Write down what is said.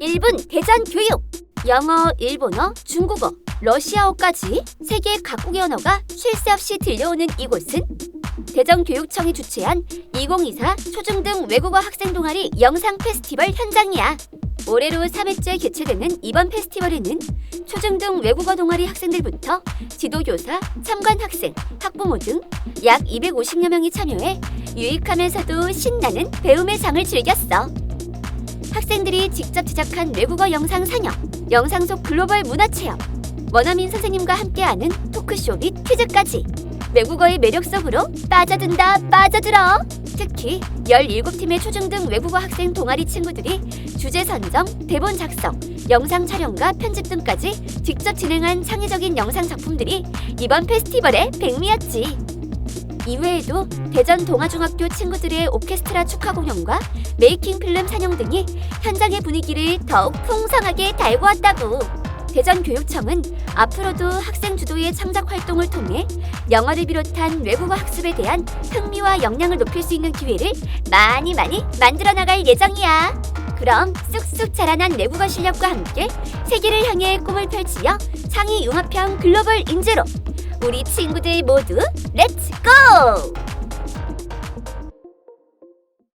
1분 대전 교육. 영어, 일본어, 중국어, 러시아어까지 세계 각국의 언어가 쉴 새 없이 들려오는 이곳은 대전교육청이 주최한 2024 초중등 외국어 학생 동아리 영상 페스티벌 현장이야. 올해로 3회째 개최되는 이번 페스티벌에는 초중등 외국어 동아리 학생들부터 지도교사, 참관 학생, 학부모 등 약 250여 명이 참여해 유익하면서도 신나는 배움의 장을 즐겼어. 학생들이 직접 제작한 외국어 영상 상영, 영상 속 글로벌 문화 체험, 원어민 선생님과 함께하는 토크쇼 및 퀴즈까지 외국어의 매력 속으로 빠져든다 빠져들어. 특히 17팀의 초중등 외국어 학생 동아리 친구들이 주제 선정, 대본 작성, 영상 촬영과 편집 등까지 직접 진행한 창의적인 영상 작품들이 이번 페스티벌의 백미였지. 이외에도 대전 동아중학교 친구들의 오케스트라 축하 공연과 메이킹 필름 산영 등이 현장의 분위기를 더욱 풍성하게 달고 왔다고. 대전교육청은 앞으로도 학생 주도의 창작 활동을 통해 영어를 비롯한 외국어 학습에 대한 흥미와 역량을 높일 수 있는 기회를 많이 많이 만들어 나갈 예정이야. 그럼 쑥쑥 자라난 외국어 실력과 함께 세계를 향해 꿈을 펼치며 창의 융합형 글로벌 인재로 우리 친구들 모두 렛츠 고!